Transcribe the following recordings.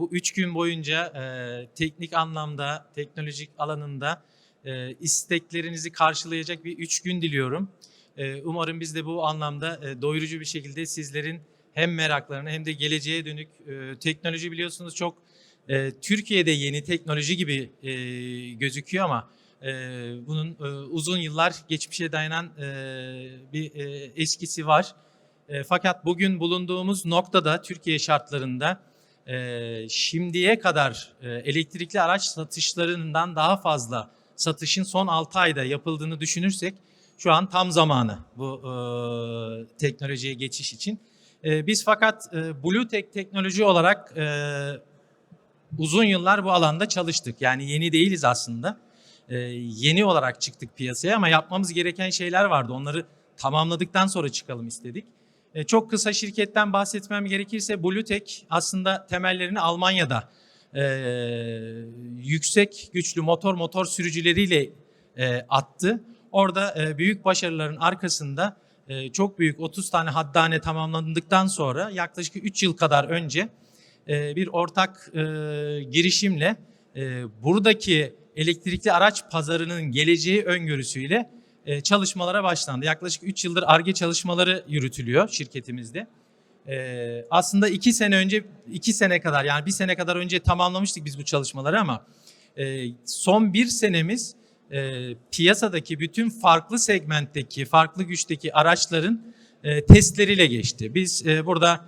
bu üç gün boyunca e, teknik anlamda, teknolojik alanında e, isteklerinizi karşılayacak bir üç gün diliyorum. E, umarım biz de bu anlamda e, doyurucu bir şekilde sizlerin hem meraklarını hem de geleceğe dönük e, teknoloji biliyorsunuz çok e, Türkiye'de yeni teknoloji gibi e, gözüküyor ama e, bunun e, uzun yıllar geçmişe dayanan e, bir e, eskisi var. E, fakat bugün bulunduğumuz noktada Türkiye şartlarında e, şimdiye kadar e, elektrikli araç satışlarından daha fazla satışın son 6 ayda yapıldığını düşünürsek şu an tam zamanı bu e, teknolojiye geçiş için. E, biz fakat e, Bluetech teknoloji olarak e, uzun yıllar bu alanda çalıştık. Yani yeni değiliz aslında. E, yeni olarak çıktık piyasaya ama yapmamız gereken şeyler vardı. Onları tamamladıktan sonra çıkalım istedik. E, çok kısa şirketten bahsetmem gerekirse Bluetech aslında temellerini Almanya'da e, yüksek güçlü motor motor sürücüleriyle e, attı. Orada e, büyük başarıların arkasında e, çok büyük 30 tane haddane tamamlandıktan sonra yaklaşık 3 yıl kadar önce e, bir ortak e, girişimle e, buradaki elektrikli araç pazarının geleceği öngörüsüyle e, çalışmalara başlandı. Yaklaşık 3 yıldır ARGE çalışmaları yürütülüyor şirketimizde. E, aslında 2 sene önce, 2 sene kadar yani bir sene kadar önce tamamlamıştık biz bu çalışmaları ama e, son bir senemiz piyasadaki bütün farklı segmentteki, farklı güçteki araçların testleriyle geçti. Biz burada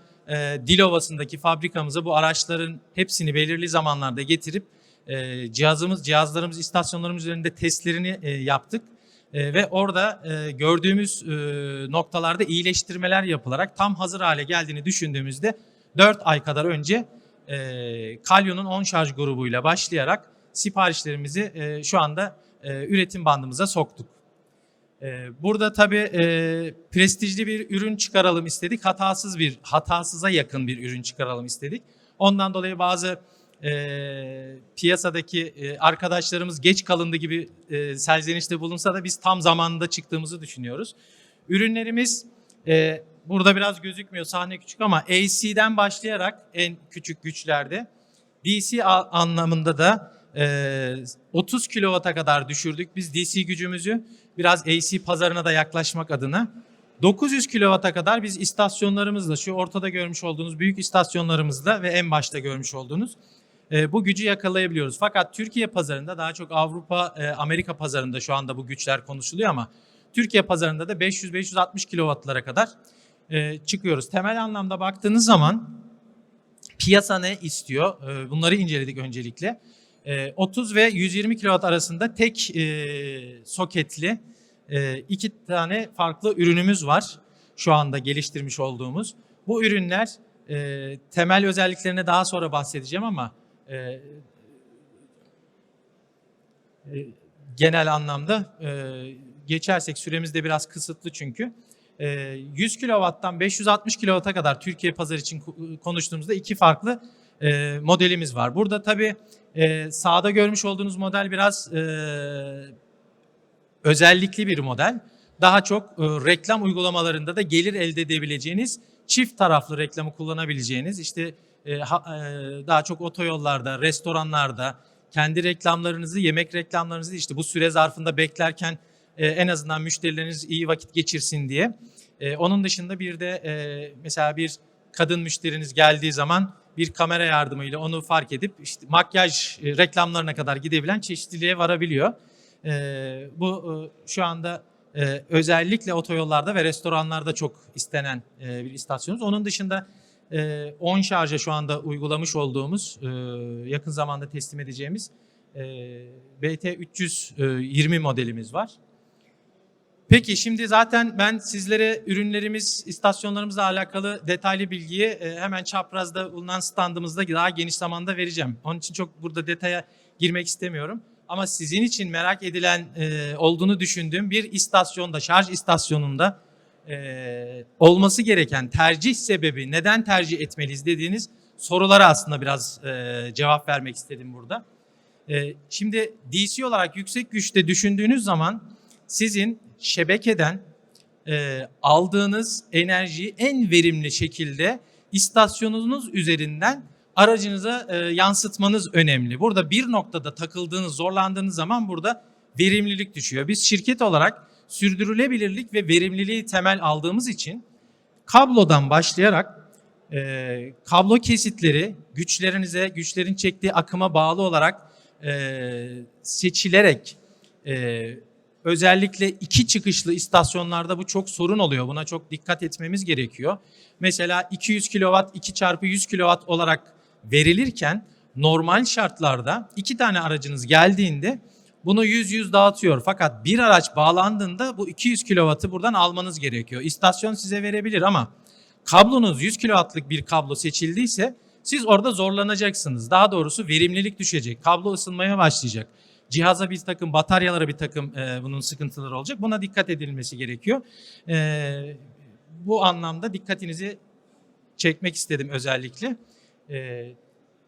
Dilovası'ndaki fabrikamıza bu araçların hepsini belirli zamanlarda getirip cihazımız, cihazlarımız, istasyonlarımız üzerinde testlerini yaptık. E, ve orada e, gördüğümüz e, noktalarda iyileştirmeler yapılarak tam hazır hale geldiğini düşündüğümüzde 4 ay kadar önce e, Kalyon'un 10 şarj grubuyla başlayarak siparişlerimizi e, şu anda e, üretim bandımıza soktuk. E, burada tabii e, prestijli bir ürün çıkaralım istedik. Hatasız bir, hatasıza yakın bir ürün çıkaralım istedik. Ondan dolayı bazı e, piyasadaki e, arkadaşlarımız geç kalındı gibi e, serzenişte bulunsa da biz tam zamanında çıktığımızı düşünüyoruz. Ürünlerimiz e, burada biraz gözükmüyor sahne küçük ama AC'den başlayarak en küçük güçlerde DC anlamında da e, 30 kW'a kadar düşürdük biz DC gücümüzü biraz AC pazarına da yaklaşmak adına. 900 kW'a kadar biz istasyonlarımızla şu ortada görmüş olduğunuz büyük istasyonlarımızla ve en başta görmüş olduğunuz e, bu gücü yakalayabiliyoruz. Fakat Türkiye pazarında daha çok Avrupa, e, Amerika pazarında şu anda bu güçler konuşuluyor ama Türkiye pazarında da 500-560 kW'lara kadar e, çıkıyoruz. Temel anlamda baktığınız zaman piyasa ne istiyor? E, bunları inceledik öncelikle. E, 30 ve 120 kW arasında tek soketli iki tane farklı ürünümüz var. Şu anda geliştirmiş olduğumuz. Bu ürünler temel özelliklerine daha sonra bahsedeceğim ama e, e, genel anlamda e, geçersek süremiz de biraz kısıtlı çünkü. E, 100 kW'dan 560 kW'a kadar Türkiye pazarı için konuştuğumuzda iki farklı e, modelimiz var. Burada tabii e, sağda görmüş olduğunuz model biraz e, özellikli bir model. Daha çok e, reklam uygulamalarında da gelir elde edebileceğiniz çift taraflı reklamı kullanabileceğiniz işte e, ha- e, daha çok otoyollarda, restoranlarda kendi reklamlarınızı, yemek reklamlarınızı işte bu süre zarfında beklerken e, en azından müşterileriniz iyi vakit geçirsin diye. E, onun dışında bir de e, mesela bir kadın müşteriniz geldiği zaman bir kamera yardımıyla onu fark edip işte makyaj e, reklamlarına kadar gidebilen çeşitliliğe varabiliyor. E, bu e, şu anda e, özellikle otoyollarda ve restoranlarda çok istenen e, bir istasyonumuz. Onun dışında e, 10 şarja şu anda uygulamış olduğumuz, e, yakın zamanda teslim edeceğimiz e, BT 320 modelimiz var. Peki şimdi zaten ben sizlere ürünlerimiz, istasyonlarımızla alakalı detaylı bilgiyi e, hemen çaprazda bulunan standımızda daha geniş zamanda vereceğim. Onun için çok burada detaya girmek istemiyorum. Ama sizin için merak edilen e, olduğunu düşündüğüm bir istasyonda, şarj istasyonunda e, olması gereken tercih sebebi, neden tercih etmeliyiz dediğiniz sorulara aslında biraz e, cevap vermek istedim burada. E, şimdi DC olarak yüksek güçte düşündüğünüz zaman sizin şebekeden e, aldığınız enerjiyi en verimli şekilde istasyonunuz üzerinden aracınıza e, yansıtmanız önemli. Burada bir noktada takıldığınız, zorlandığınız zaman burada verimlilik düşüyor. Biz şirket olarak sürdürülebilirlik ve verimliliği temel aldığımız için kablodan başlayarak e, kablo kesitleri güçlerinize, güçlerin çektiği akıma bağlı olarak e, seçilerek e, özellikle iki çıkışlı istasyonlarda bu çok sorun oluyor. Buna çok dikkat etmemiz gerekiyor. Mesela 200 kW 2 çarpı 100 kW olarak verilirken normal şartlarda iki tane aracınız geldiğinde bunu 100-100 dağıtıyor. Fakat bir araç bağlandığında bu 200 kW'ı buradan almanız gerekiyor. İstasyon size verebilir ama kablonuz 100 kW'lık bir kablo seçildiyse siz orada zorlanacaksınız. Daha doğrusu verimlilik düşecek. Kablo ısınmaya başlayacak. Cihaza bir takım, bataryalara bir takım e, bunun sıkıntıları olacak. Buna dikkat edilmesi gerekiyor. E, bu anlamda dikkatinizi çekmek istedim özellikle. E,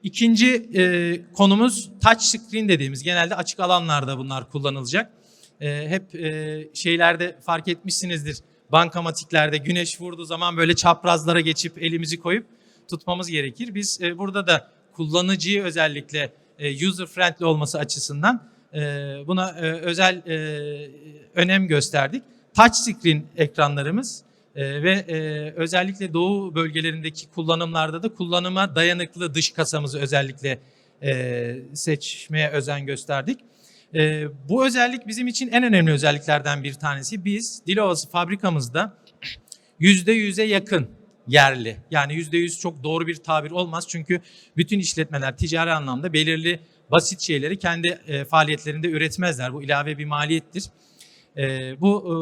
ikinci e, konumuz touch screen dediğimiz genelde açık alanlarda bunlar kullanılacak. E, hep e, şeylerde fark etmişsinizdir. Bankamatiklerde güneş vurduğu zaman böyle çaprazlara geçip elimizi koyup tutmamız gerekir. Biz e, burada da kullanıcıyı özellikle e, user friendly olması açısından e, buna e, özel e, önem gösterdik. Touch screen ekranlarımız e, ve e, özellikle doğu bölgelerindeki kullanımlarda da kullanıma dayanıklı dış kasamızı özellikle e, seçmeye özen gösterdik. E, bu özellik bizim için en önemli özelliklerden bir tanesi. Biz Dilovası fabrikamızda %100'e yakın yerli. Yani %100 çok doğru bir tabir olmaz. Çünkü bütün işletmeler ticari anlamda belirli basit şeyleri kendi e, faaliyetlerinde üretmezler. Bu ilave bir maliyettir. E, bu e,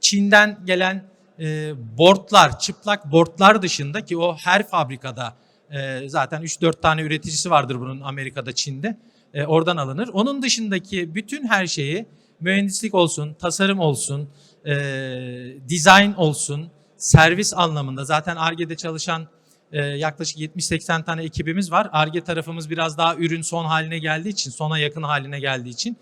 Çin'den gelen e, boardlar, çıplak boardlar dışında ki o her fabrikada e, zaten 3-4 tane üreticisi vardır bunun Amerika'da, Çin'de. E, oradan alınır. Onun dışındaki bütün her şeyi mühendislik olsun, tasarım olsun, e, design olsun, servis anlamında zaten ARGE'de çalışan e, yaklaşık 70-80 tane ekibimiz var. ARGE tarafımız biraz daha ürün son haline geldiği için, sona yakın haline geldiği için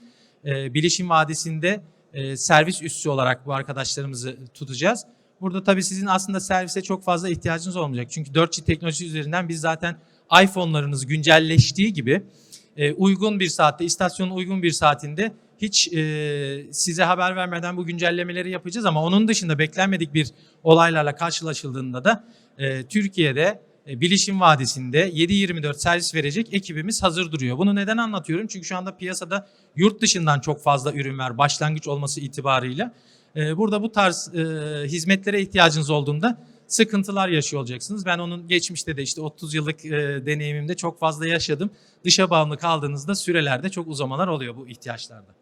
e, Bilişim Vadisi'nde e, servis üssü olarak bu arkadaşlarımızı tutacağız. Burada tabii sizin aslında servise çok fazla ihtiyacınız olmayacak. Çünkü 4G teknolojisi üzerinden biz zaten iPhone'larınız güncelleştiği gibi e, uygun bir saatte, istasyonun uygun bir saatinde hiç e, size haber vermeden bu güncellemeleri yapacağız ama onun dışında beklenmedik bir olaylarla karşılaşıldığında da e, Türkiye'de e, Bilişim Vadisi'nde 7-24 servis verecek ekibimiz hazır duruyor. Bunu neden anlatıyorum? Çünkü şu anda piyasada yurt dışından çok fazla ürün var başlangıç olması itibarıyla. E, burada bu tarz e, hizmetlere ihtiyacınız olduğunda sıkıntılar yaşıyor olacaksınız. Ben onun geçmişte de işte 30 yıllık e, deneyimimde çok fazla yaşadım. Dışa bağımlı kaldığınızda sürelerde çok uzamalar oluyor bu ihtiyaçlarda.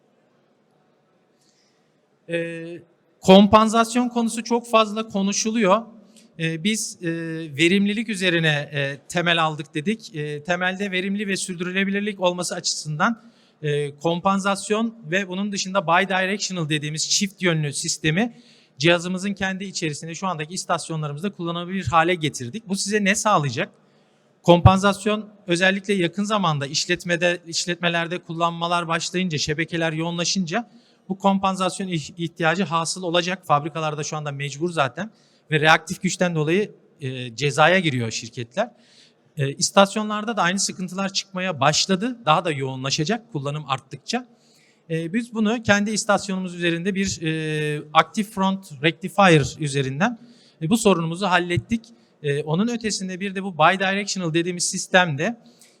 E, kompansasyon konusu çok fazla konuşuluyor. E, biz e, verimlilik üzerine temel aldık dedik. Temelde verimli ve sürdürülebilirlik olması açısından e, kompansasyon ve bunun dışında bidirectional dediğimiz çift yönlü sistemi cihazımızın kendi içerisinde şu andaki istasyonlarımızda kullanılabilir hale getirdik. Bu size ne sağlayacak? Kompansasyon özellikle yakın zamanda işletmede işletmelerde kullanmalar başlayınca, şebekeler yoğunlaşınca bu kompansasyon ihtiyacı hasıl olacak. Fabrikalarda şu anda mecbur zaten ve reaktif güçten dolayı e, cezaya giriyor şirketler. E, istasyonlarda da aynı sıkıntılar çıkmaya başladı. Daha da yoğunlaşacak kullanım arttıkça. E, biz bunu kendi istasyonumuz üzerinde bir e, Active Front Rectifier üzerinden e, bu sorunumuzu hallettik. E, onun ötesinde bir de bu bidirectional dediğimiz sistemde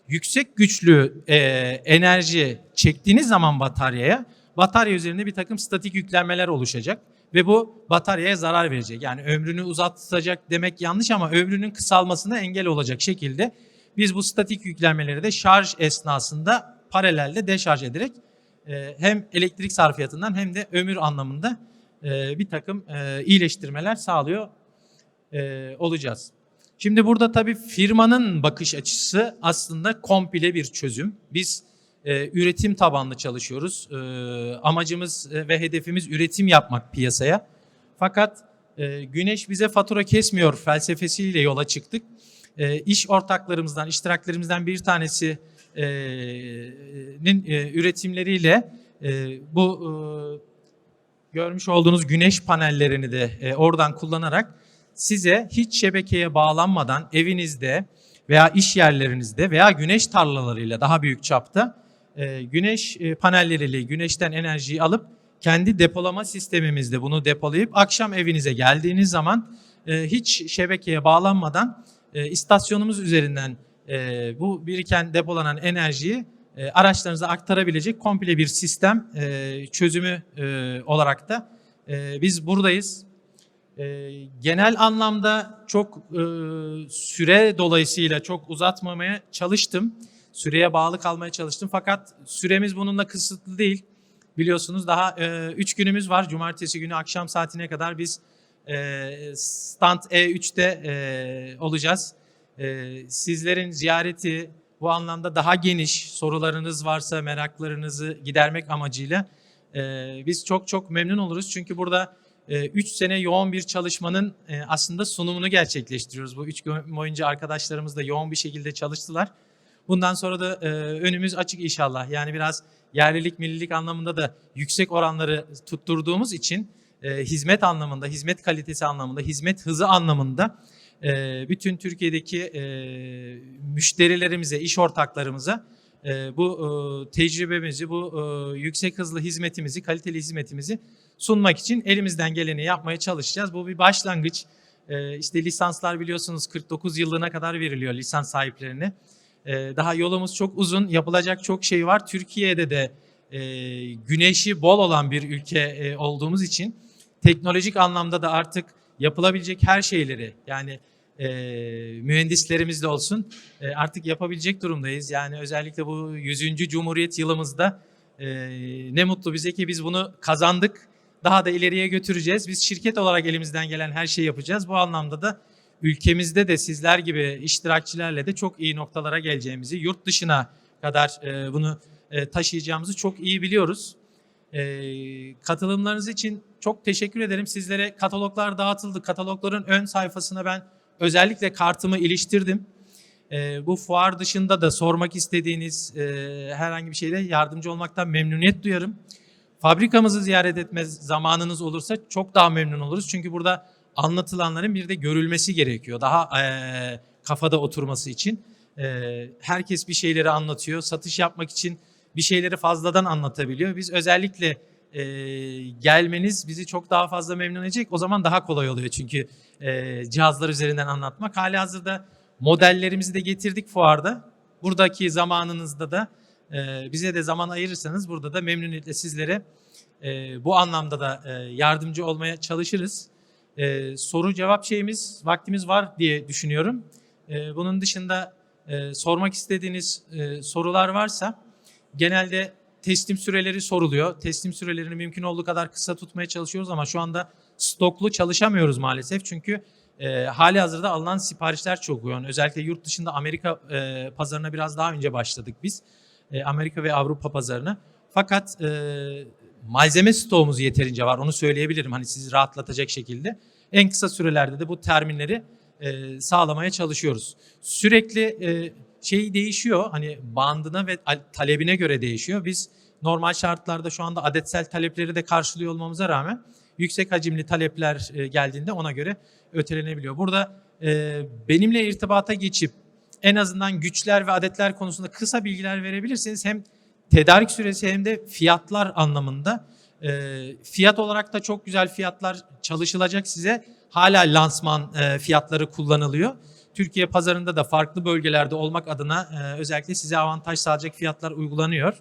yüksek güçlü e, enerji çektiğiniz zaman bataryaya batarya üzerinde bir takım statik yüklenmeler oluşacak ve bu bataryaya zarar verecek. Yani ömrünü uzatacak demek yanlış ama ömrünün kısalmasına engel olacak şekilde biz bu statik yüklenmeleri de şarj esnasında paralelde deşarj ederek e, hem elektrik sarfiyatından hem de ömür anlamında e, bir takım e, iyileştirmeler sağlıyor olacağız. Şimdi burada tabii firmanın bakış açısı aslında komple bir çözüm. Biz üretim tabanlı çalışıyoruz. amacımız ve hedefimiz üretim yapmak piyasaya. Fakat güneş bize fatura kesmiyor felsefesiyle yola çıktık. İş ortaklarımızdan, iştiraklerimizden bir tanesi nin e, üretimleriyle e, bu e, görmüş olduğunuz güneş panellerini de oradan kullanarak size hiç şebekeye bağlanmadan evinizde veya iş yerlerinizde veya güneş tarlalarıyla daha büyük çapta e, güneş e, panelleriyle güneşten enerjiyi alıp kendi depolama sistemimizde bunu depolayıp akşam evinize geldiğiniz zaman e, hiç şebekeye bağlanmadan istasyonumuz üzerinden bu biriken depolanan enerjiyi araçlarınıza aktarabilecek komple bir sistem çözümü olarak da biz buradayız. Genel anlamda çok süre dolayısıyla çok uzatmamaya çalıştım. Süreye bağlı kalmaya çalıştım fakat süremiz bununla kısıtlı değil. Biliyorsunuz daha 3 günümüz var. Cumartesi günü akşam saatine kadar biz e, Stand E3'te e, olacağız. E, sizlerin ziyareti bu anlamda daha geniş sorularınız varsa meraklarınızı gidermek amacıyla e, biz çok çok memnun oluruz. Çünkü burada 3 sene yoğun bir çalışmanın e, aslında sunumunu gerçekleştiriyoruz. Bu 3 gün boyunca arkadaşlarımız da yoğun bir şekilde çalıştılar. Bundan sonra da e, önümüz açık inşallah. Yani biraz yerlilik, millilik anlamında da yüksek oranları tutturduğumuz için e, hizmet anlamında, hizmet kalitesi anlamında, hizmet hızı anlamında e, bütün Türkiye'deki e, müşterilerimize, iş ortaklarımıza e, bu e, tecrübemizi, bu e, yüksek hızlı hizmetimizi, kaliteli hizmetimizi sunmak için elimizden geleni yapmaya çalışacağız. Bu bir başlangıç. E, işte lisanslar biliyorsunuz 49 yıllığına kadar veriliyor lisans sahiplerine. E, daha yolumuz çok uzun, yapılacak çok şey var. Türkiye'de de e, güneşi bol olan bir ülke e, olduğumuz için teknolojik anlamda da artık yapılabilecek her şeyleri yani e, mühendislerimiz de olsun e, artık yapabilecek durumdayız. Yani özellikle bu 100. Cumhuriyet yılımızda e, ne mutlu bize ki biz bunu kazandık. Daha da ileriye götüreceğiz. Biz şirket olarak elimizden gelen her şeyi yapacağız. Bu anlamda da ülkemizde de sizler gibi iştirakçilerle de çok iyi noktalara geleceğimizi, yurt dışına kadar e, bunu e, taşıyacağımızı çok iyi biliyoruz. E, katılımlarınız için çok teşekkür ederim. Sizlere kataloglar dağıtıldı. Katalogların ön sayfasına ben özellikle kartımı iliştirdim. Bu fuar dışında da sormak istediğiniz herhangi bir şeyde yardımcı olmaktan memnuniyet duyarım. Fabrikamızı ziyaret etme zamanınız olursa çok daha memnun oluruz. Çünkü burada anlatılanların bir de görülmesi gerekiyor. Daha e, kafada oturması için. E, herkes bir şeyleri anlatıyor. Satış yapmak için bir şeyleri fazladan anlatabiliyor. Biz özellikle e, gelmeniz bizi çok daha fazla memnun edecek. O zaman daha kolay oluyor çünkü e, cihazlar üzerinden anlatmak. Hali hazırda modellerimizi de getirdik fuarda. Buradaki zamanınızda da e, bize de zaman ayırırsanız burada da memnuniyetle sizlere e, bu anlamda da e, yardımcı olmaya çalışırız. E, soru cevap şeyimiz vaktimiz var diye düşünüyorum. E, bunun dışında e, sormak istediğiniz e, sorular varsa genelde teslim süreleri soruluyor. Teslim sürelerini mümkün olduğu kadar kısa tutmaya çalışıyoruz ama şu anda stoklu çalışamıyoruz maalesef. Çünkü e, hali hazırda alınan siparişler çok yoğun. Özellikle yurt dışında Amerika e, pazarına biraz daha önce başladık biz. E, Amerika ve Avrupa pazarına. Fakat e, malzeme stoğumuz yeterince var onu söyleyebilirim. Hani sizi rahatlatacak şekilde. En kısa sürelerde de bu terminleri e, sağlamaya çalışıyoruz. Sürekli e, şey değişiyor. Hani bandına ve talebine göre değişiyor. Biz normal şartlarda şu anda adetsel talepleri de karşılıyor olmamıza rağmen yüksek hacimli talepler e, geldiğinde ona göre ötelenebiliyor. Burada e, benimle irtibata geçip en azından güçler ve adetler konusunda kısa bilgiler verebilirseniz hem tedarik süresi hem de fiyatlar anlamında e, fiyat olarak da çok güzel fiyatlar çalışılacak size. Hala lansman fiyatları kullanılıyor. Türkiye pazarında da farklı bölgelerde olmak adına özellikle size avantaj sağlayacak fiyatlar uygulanıyor.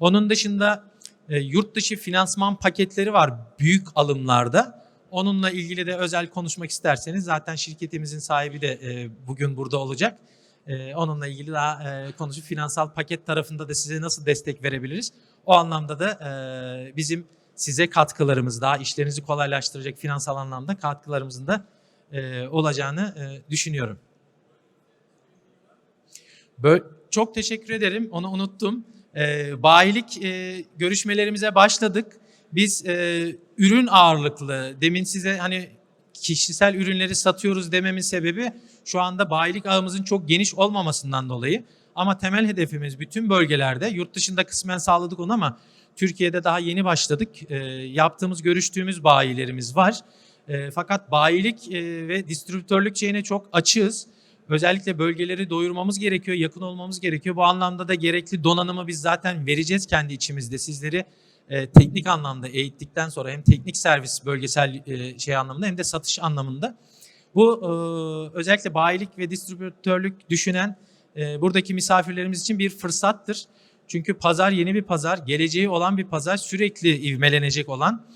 Onun dışında e, yurt dışı finansman paketleri var büyük alımlarda. Onunla ilgili de özel konuşmak isterseniz zaten şirketimizin sahibi de e, bugün burada olacak. E, onunla ilgili daha e, konuşup finansal paket tarafında da size nasıl destek verebiliriz? O anlamda da e, bizim size katkılarımız daha işlerinizi kolaylaştıracak finansal anlamda katkılarımızın da e, olacağını e, düşünüyorum. Böyle, çok teşekkür ederim. Onu unuttum. E, bayilik e, görüşmelerimize başladık. Biz e, ürün ağırlıklı, demin size hani kişisel ürünleri satıyoruz dememin sebebi şu anda bayilik ağımızın çok geniş olmamasından dolayı. Ama temel hedefimiz bütün bölgelerde, yurt dışında kısmen sağladık onu ama Türkiye'de daha yeni başladık. E, yaptığımız, görüştüğümüz bayilerimiz var. E, fakat bayilik e, ve distribütörlük şeyine çok açığız. özellikle bölgeleri doyurmamız gerekiyor, yakın olmamız gerekiyor. Bu anlamda da gerekli donanımı biz zaten vereceğiz kendi içimizde. Sizleri e, teknik anlamda eğittikten sonra hem teknik servis bölgesel e, şey anlamında hem de satış anlamında. Bu e, özellikle bayilik ve distribütörlük düşünen e, buradaki misafirlerimiz için bir fırsattır. Çünkü pazar yeni bir pazar, geleceği olan bir pazar, sürekli ivmelenecek olan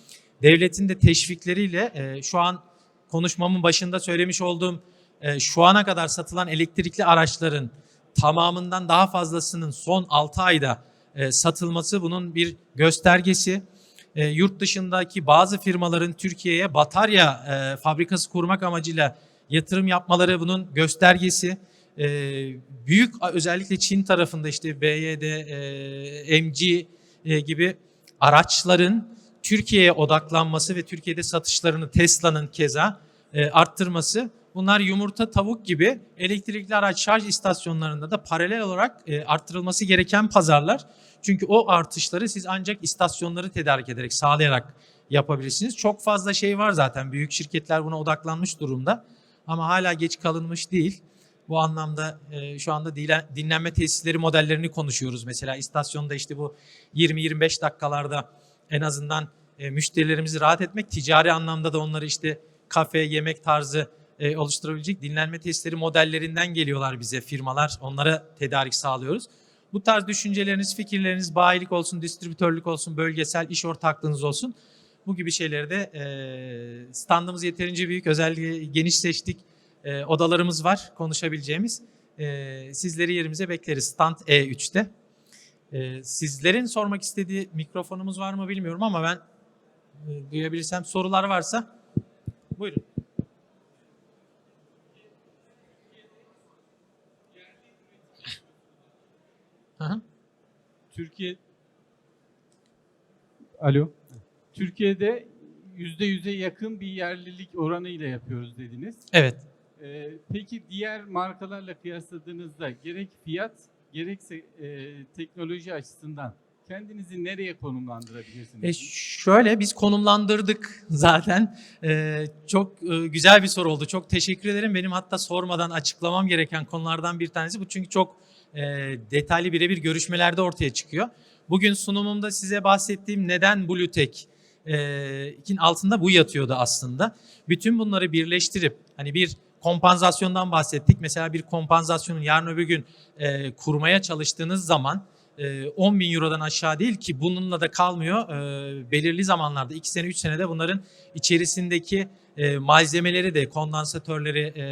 devletin de teşvikleriyle e, şu an konuşmamın başında söylemiş olduğum e, şu ana kadar satılan elektrikli araçların tamamından daha fazlasının son 6 ayda e, satılması bunun bir göstergesi. E, yurt dışındaki bazı firmaların Türkiye'ye batarya e, fabrikası kurmak amacıyla yatırım yapmaları bunun göstergesi. Büyük özellikle Çin tarafında işte BYD, MG gibi araçların Türkiye'ye odaklanması ve Türkiye'de satışlarını Tesla'nın keza arttırması bunlar yumurta tavuk gibi elektrikli araç şarj istasyonlarında da paralel olarak e, arttırılması gereken pazarlar. Çünkü o artışları siz ancak istasyonları tedarik ederek sağlayarak yapabilirsiniz. Çok fazla şey var zaten büyük şirketler buna odaklanmış durumda ama hala geç kalınmış değil. Bu anlamda e, şu anda dinlenme tesisleri modellerini konuşuyoruz. Mesela istasyonda işte bu 20-25 dakikalarda en azından e, müşterilerimizi rahat etmek, ticari anlamda da onları işte kafe, yemek tarzı e, oluşturabilecek dinlenme tesisleri modellerinden geliyorlar bize firmalar. Onlara tedarik sağlıyoruz. Bu tarz düşünceleriniz, fikirleriniz bayilik olsun, distribütörlük olsun, bölgesel iş ortaklığınız olsun. Bu gibi şeyleri de e, standımız yeterince büyük. Özellikle geniş seçtik. E, odalarımız var konuşabileceğimiz. E, sizleri yerimize bekleriz. Stand E3'te. E, sizlerin sormak istediği mikrofonumuz var mı bilmiyorum ama ben e, duyabilirsem sorular varsa buyurun. Türkiye Alo. Türkiye'de yüzde yüze yakın bir yerlilik oranıyla yapıyoruz dediniz. Evet. Ee, peki diğer markalarla kıyasladığınızda gerek fiyat gerekse e, teknoloji açısından kendinizi nereye konumlandırabilirsiniz? E şöyle biz konumlandırdık zaten. E, çok e, güzel bir soru oldu. Çok teşekkür ederim. Benim hatta sormadan açıklamam gereken konulardan bir tanesi bu. Çünkü çok e, detaylı birebir görüşmelerde ortaya çıkıyor. Bugün sunumumda size bahsettiğim neden Bluetech e, altında bu yatıyordu aslında. Bütün bunları birleştirip hani bir kompansasyondan bahsettik. Mesela bir kompansasyonun yarın öbür gün e, kurmaya çalıştığınız zaman e, 10 bin eurodan aşağı değil ki bununla da kalmıyor. E, belirli zamanlarda 2 sene 3 senede bunların içerisindeki e, malzemeleri de kondansatörleri e,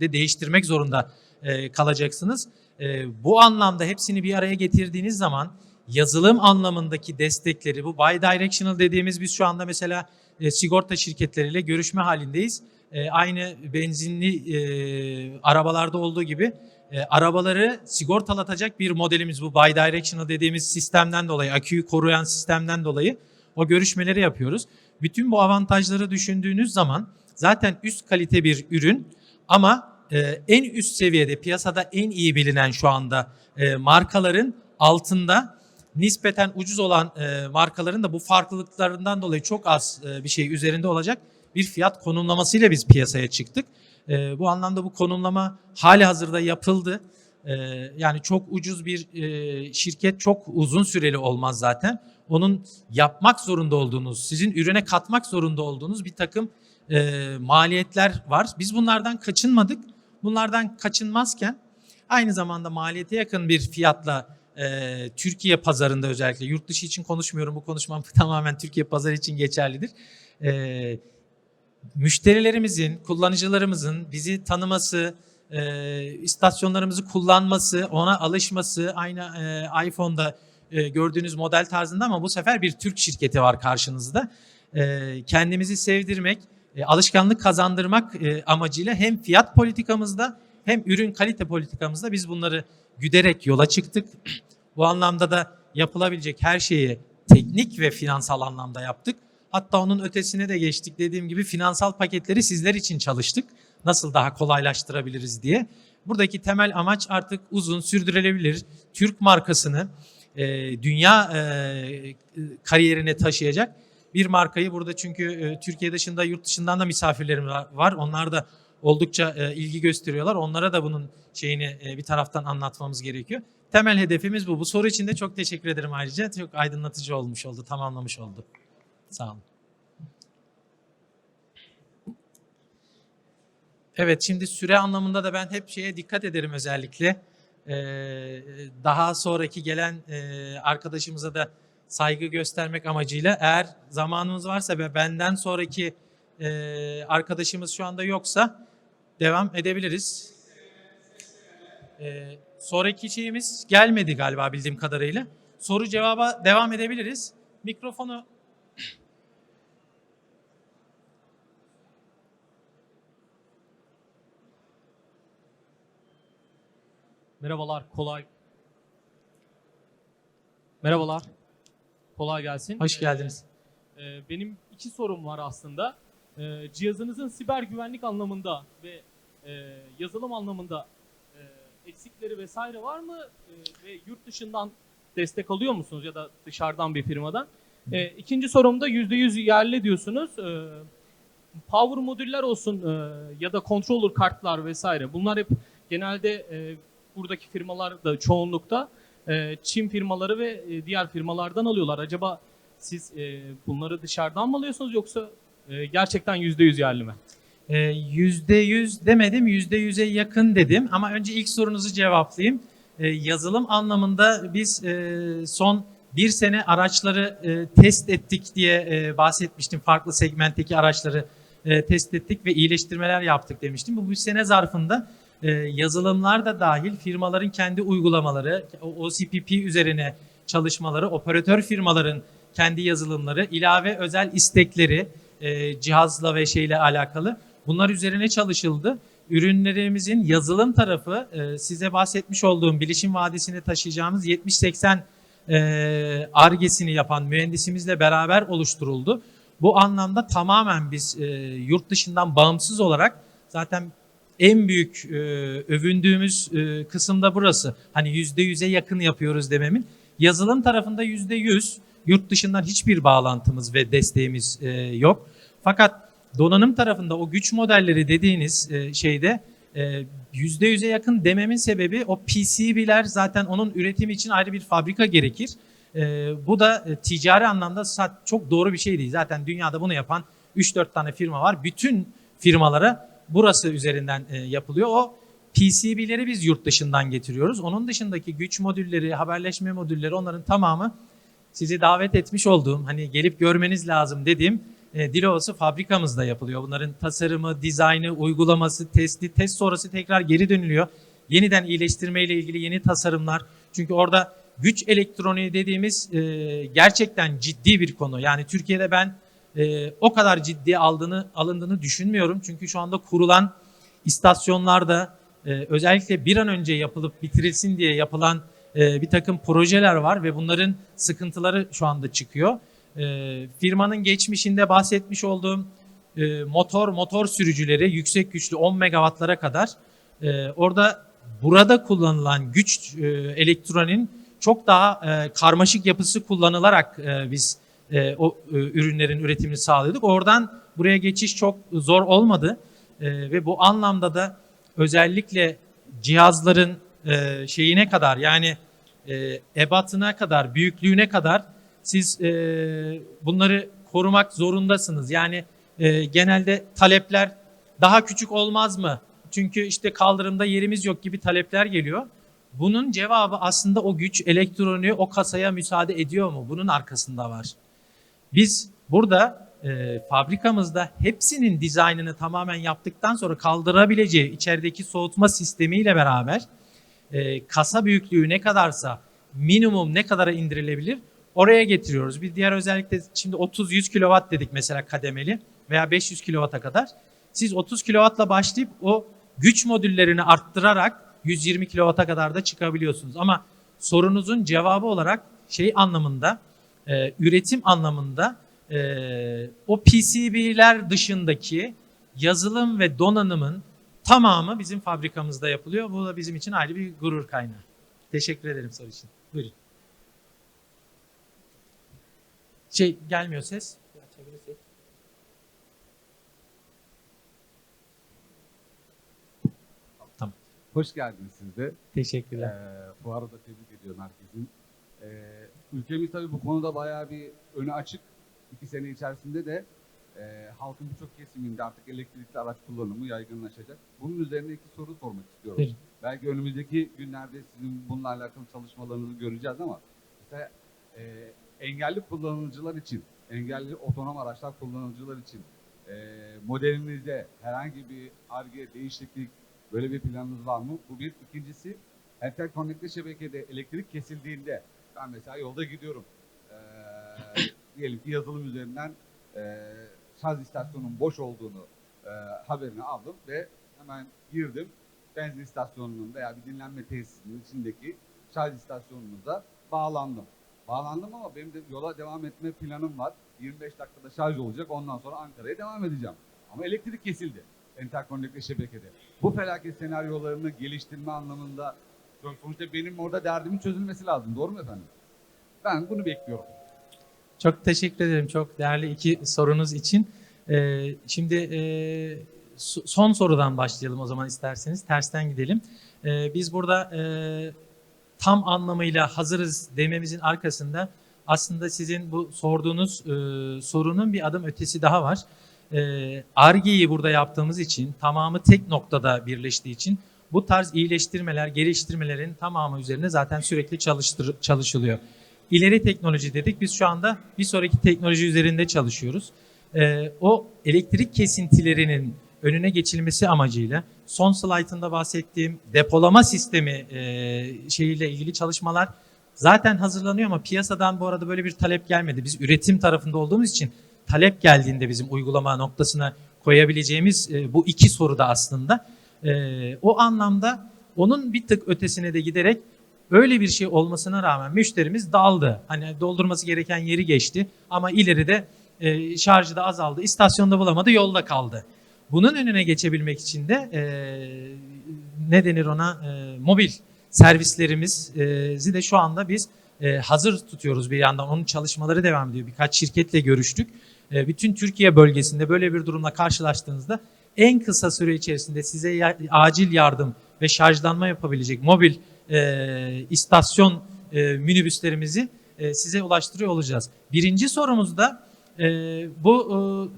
de değiştirmek zorunda e, kalacaksınız. E, bu anlamda hepsini bir araya getirdiğiniz zaman yazılım anlamındaki destekleri bu bidirectional dediğimiz biz şu anda mesela e, sigorta şirketleriyle görüşme halindeyiz. E, aynı benzinli e, arabalarda olduğu gibi e, arabaları sigortalatacak bir modelimiz bu bidirectional dediğimiz sistemden dolayı, aküyü koruyan sistemden dolayı o görüşmeleri yapıyoruz. Bütün bu avantajları düşündüğünüz zaman zaten üst kalite bir ürün ama en üst seviyede piyasada en iyi bilinen şu anda e, markaların altında nispeten ucuz olan e, markaların da bu farklılıklarından dolayı çok az e, bir şey üzerinde olacak bir fiyat konumlamasıyla biz piyasaya çıktık. Bu anlamda bu konumlama hali hazırda yapıldı. Yani çok ucuz bir şirket çok uzun süreli olmaz zaten. Onun yapmak zorunda olduğunuz, sizin ürüne katmak zorunda olduğunuz bir takım maliyetler var. Biz bunlardan kaçınmadık. Bunlardan kaçınmazken aynı zamanda maliyete yakın bir fiyatla e, Türkiye pazarında özellikle yurt dışı için konuşmuyorum. Bu konuşmam tamamen Türkiye pazarı için geçerlidir. E, müşterilerimizin, kullanıcılarımızın bizi tanıması, e, istasyonlarımızı kullanması, ona alışması aynı e, iPhone'da e, gördüğünüz model tarzında ama bu sefer bir Türk şirketi var karşınızda. E, kendimizi sevdirmek, e, alışkanlık kazandırmak e, amacıyla hem fiyat politikamızda hem ürün kalite politikamızda biz bunları güderek yola çıktık. Bu anlamda da yapılabilecek her şeyi teknik ve finansal anlamda yaptık. Hatta onun ötesine de geçtik. Dediğim gibi finansal paketleri sizler için çalıştık. Nasıl daha kolaylaştırabiliriz diye. Buradaki temel amaç artık uzun, sürdürülebilir Türk markasını e, dünya e, kariyerine taşıyacak bir markayı burada çünkü e, Türkiye dışında, yurt dışından da misafirlerim var. Onlar da oldukça e, ilgi gösteriyorlar. Onlara da bunun şeyini e, bir taraftan anlatmamız gerekiyor. Temel hedefimiz bu. Bu soru için de çok teşekkür ederim ayrıca. Çok aydınlatıcı olmuş oldu, tamamlamış oldu. Sağ olun. Evet, şimdi süre anlamında da ben hep şeye dikkat ederim özellikle. Ee, daha sonraki gelen e, arkadaşımıza da saygı göstermek amacıyla eğer zamanımız varsa ve benden sonraki e, arkadaşımız şu anda yoksa devam edebiliriz. Ee, sonraki şeyimiz gelmedi galiba bildiğim kadarıyla. Soru cevaba devam edebiliriz. Mikrofonu Merhabalar, kolay. Merhabalar. Kolay gelsin. hoş geldiniz. Ee, e, benim iki sorum var aslında. Ee, cihazınızın siber güvenlik anlamında ve e, yazılım anlamında e, eksikleri vesaire var mı? E, ve yurt dışından destek alıyor musunuz ya da dışarıdan bir firmadan? E, ikinci sorumda %100 yerli diyorsunuz. E, power modüller olsun e, ya da controller kartlar vesaire. Bunlar hep genelde e, buradaki firmalar da çoğunlukta e, Çin firmaları ve e, diğer firmalardan alıyorlar. Acaba siz e, bunları dışarıdan mı alıyorsunuz yoksa e, gerçekten %100 yerli mi? Yüzde yüz demedim, yüzde yüze yakın dedim. Ama önce ilk sorunuzu cevaplayayım. Yazılım anlamında biz e, son bir sene araçları e, test ettik diye e, bahsetmiştim. Farklı segmentteki araçları e, test ettik ve iyileştirmeler yaptık demiştim. Bu bir sene zarfında e, yazılımlar da dahil firmaların kendi uygulamaları, OCPP üzerine çalışmaları, operatör firmaların kendi yazılımları, ilave özel istekleri, e, cihazla ve şeyle alakalı. Bunlar üzerine çalışıldı. Ürünlerimizin yazılım tarafı e, size bahsetmiş olduğum bilişim vadisine taşıyacağımız 70-80 e, argesini yapan mühendisimizle beraber oluşturuldu. Bu anlamda tamamen biz yurt dışından bağımsız olarak zaten en büyük e, övündüğümüz e, kısım da burası. Hani yüzde yüze yakın yapıyoruz dememin. Yazılım tarafında yüzde yüz yurt dışından hiçbir bağlantımız ve desteğimiz e, yok. Fakat donanım tarafında o güç modelleri dediğiniz e, şeyde e, yüzde yüze yakın dememin sebebi o PCB'ler zaten onun üretimi için ayrı bir fabrika gerekir. E, bu da e, ticari anlamda çok doğru bir şey değil. Zaten dünyada bunu yapan 3-4 tane firma var. Bütün firmalara burası üzerinden e, yapılıyor. O PCB'leri biz yurt dışından getiriyoruz. Onun dışındaki güç modülleri, haberleşme modülleri onların tamamı sizi davet etmiş olduğum, hani gelip görmeniz lazım dediğim e, Dilovası fabrikamızda yapılıyor. Bunların tasarımı, dizaynı, uygulaması, testi, test sonrası tekrar geri dönülüyor. Yeniden iyileştirme ile ilgili yeni tasarımlar. Çünkü orada güç elektroniği dediğimiz e, gerçekten ciddi bir konu. Yani Türkiye'de ben e, o kadar ciddiye aldığını alındığını düşünmüyorum. Çünkü şu anda kurulan istasyonlarda e, özellikle bir an önce yapılıp bitirilsin diye yapılan e, bir takım projeler var ve bunların sıkıntıları şu anda çıkıyor. E, firmanın geçmişinde bahsetmiş olduğum e, motor motor sürücüleri yüksek güçlü 10 megawattlara kadar e, orada burada kullanılan güç e, elektronin çok daha e, karmaşık yapısı kullanılarak e, biz e, o e, ürünlerin üretimini sağlıyorduk. Oradan buraya geçiş çok zor olmadı E, ve bu anlamda da özellikle cihazların e, şeyine kadar yani e, ebatına kadar, büyüklüğüne kadar siz e, bunları korumak zorundasınız. Yani e, genelde talepler daha küçük olmaz mı? Çünkü işte kaldırımda yerimiz yok gibi talepler geliyor. Bunun cevabı aslında o güç elektroniği o kasaya müsaade ediyor mu? Bunun arkasında var. Biz burada e, fabrikamızda hepsinin dizaynını tamamen yaptıktan sonra kaldırabileceği içerideki soğutma sistemiyle beraber e, kasa büyüklüğü ne kadarsa minimum ne kadara indirilebilir oraya getiriyoruz. Bir diğer özellikle şimdi 30-100 kW dedik mesela kademeli veya 500 kW'a kadar. Siz 30 kW'la başlayıp o güç modüllerini arttırarak 120 kW'a kadar da çıkabiliyorsunuz. Ama sorunuzun cevabı olarak şey anlamında, e, üretim anlamında e, o PCB'ler dışındaki yazılım ve donanımın tamamı bizim fabrikamızda yapılıyor. Bu da bizim için ayrı bir gurur kaynağı. Teşekkür ederim soru için. Buyurun. Şey gelmiyor ses. Çevirirsek. Hoş geldiniz siz de. Teşekkürler. Ee, fuarı da tebrik ediyorum herkesin. Ee, ülkemiz tabii bu konuda bayağı bir önü açık. İki sene içerisinde de e, halkın birçok kesiminde artık elektrikli araç kullanımı yaygınlaşacak. Bunun üzerine iki soru sormak istiyorum. Buyurun. Belki önümüzdeki günlerde sizin bununla alakalı çalışmalarınızı göreceğiz ama mesela e, engelli kullanıcılar için, engelli otonom araçlar kullanıcılar için e, modelinizde herhangi bir arge değişiklik böyle bir planınız var mı? Bu bir. İkincisi Enterconnect'li şebekede elektrik kesildiğinde ben mesela yolda gidiyorum. E, diyelim ki yazılım üzerinden e, şarj istasyonunun boş olduğunu e, haberini aldım ve hemen girdim benzin istasyonunun veya bir dinlenme tesisinin içindeki şarj istasyonumuza bağlandım. Bağlandım ama benim de yola devam etme planım var. 25 dakikada şarj olacak. Ondan sonra Ankara'ya devam edeceğim. Ama elektrik kesildi. Enterconnect'li şebekede. Bu felaket senaryolarını geliştirme anlamında sonuçta benim orada derdimin çözülmesi lazım. Doğru mu efendim? Ben bunu bekliyorum. Çok teşekkür ederim çok değerli iki sorunuz için. Ee, şimdi e, so- son sorudan başlayalım o zaman isterseniz. Tersten gidelim. Ee, biz burada e, tam anlamıyla hazırız dememizin arkasında aslında sizin bu sorduğunuz e, sorunun bir adım ötesi daha var. Ee, Ar-Ge'yi burada yaptığımız için, tamamı tek noktada birleştiği için bu tarz iyileştirmeler, geliştirmelerin tamamı üzerine zaten sürekli çalıştır, çalışılıyor. İleri teknoloji dedik. Biz şu anda bir sonraki teknoloji üzerinde çalışıyoruz. Ee, o elektrik kesintilerinin önüne geçilmesi amacıyla son slaytında bahsettiğim depolama sistemi e, şeyiyle ilgili çalışmalar zaten hazırlanıyor ama piyasadan bu arada böyle bir talep gelmedi. Biz üretim tarafında olduğumuz için talep geldiğinde bizim uygulama noktasına koyabileceğimiz e, bu iki soru da aslında. E, o anlamda onun bir tık ötesine de giderek öyle bir şey olmasına rağmen müşterimiz daldı. Hani doldurması gereken yeri geçti ama ileride e, şarjı da azaldı. İstasyonda bulamadı, yolda kaldı. Bunun önüne geçebilmek için de e, ne denir ona e, mobil servislerimizi de şu anda biz e, hazır tutuyoruz bir yandan. Onun çalışmaları devam ediyor. Birkaç şirketle görüştük. E, bütün Türkiye bölgesinde böyle bir durumla karşılaştığınızda en kısa süre içerisinde size ya- acil yardım ve şarjlanma yapabilecek mobil e, istasyon e, minibüslerimizi e, size ulaştırıyor olacağız. Birinci sorumuzda e, bu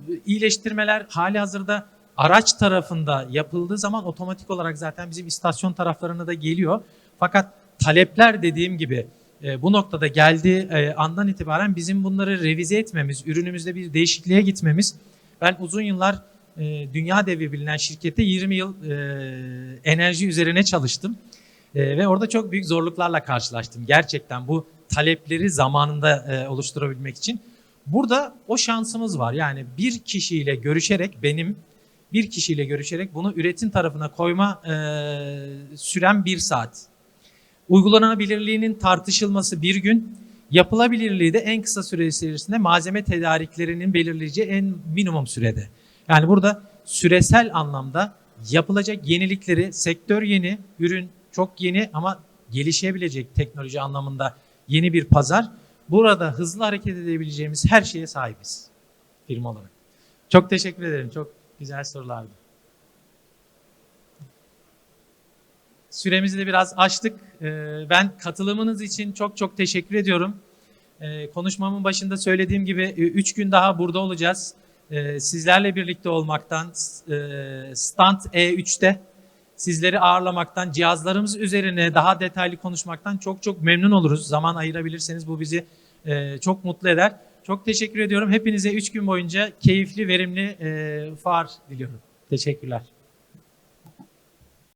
e, iyileştirmeler hali hazırda araç tarafında yapıldığı zaman otomatik olarak zaten bizim istasyon taraflarına da geliyor. Fakat talepler dediğim gibi e, bu noktada geldiği e, andan itibaren bizim bunları revize etmemiz, ürünümüzde bir değişikliğe gitmemiz. Ben uzun yıllar e, dünya devi bilinen şirkette 20 yıl e, enerji üzerine çalıştım. E, ve orada çok büyük zorluklarla karşılaştım. Gerçekten bu talepleri zamanında e, oluşturabilmek için. Burada o şansımız var. Yani bir kişiyle görüşerek benim bir kişiyle görüşerek bunu üretim tarafına koyma e, süren bir saat. Uygulanabilirliğinin tartışılması bir gün, yapılabilirliği de en kısa süre içerisinde malzeme tedariklerinin belirleyeceği en minimum sürede. Yani burada süresel anlamda yapılacak yenilikleri, sektör yeni, ürün çok yeni ama gelişebilecek teknoloji anlamında yeni bir pazar. Burada hızlı hareket edebileceğimiz her şeye sahibiz firma olarak. Çok teşekkür ederim. Çok güzel sorulardı. Süremizi de biraz açtık. Ee, Ben katılımınız için çok çok teşekkür ediyorum. Ee, Konuşmamın başında söylediğim gibi 3 gün daha burada olacağız. Ee, Sizlerle birlikte olmaktan, e, Stand E3'te sizleri ağırlamaktan, cihazlarımız üzerine daha detaylı konuşmaktan çok çok memnun oluruz. Zaman ayırabilirseniz bu bizi e, çok mutlu eder. Çok teşekkür ediyorum. Hepinize 3 gün boyunca keyifli, verimli e, fuar diliyorum. Teşekkürler.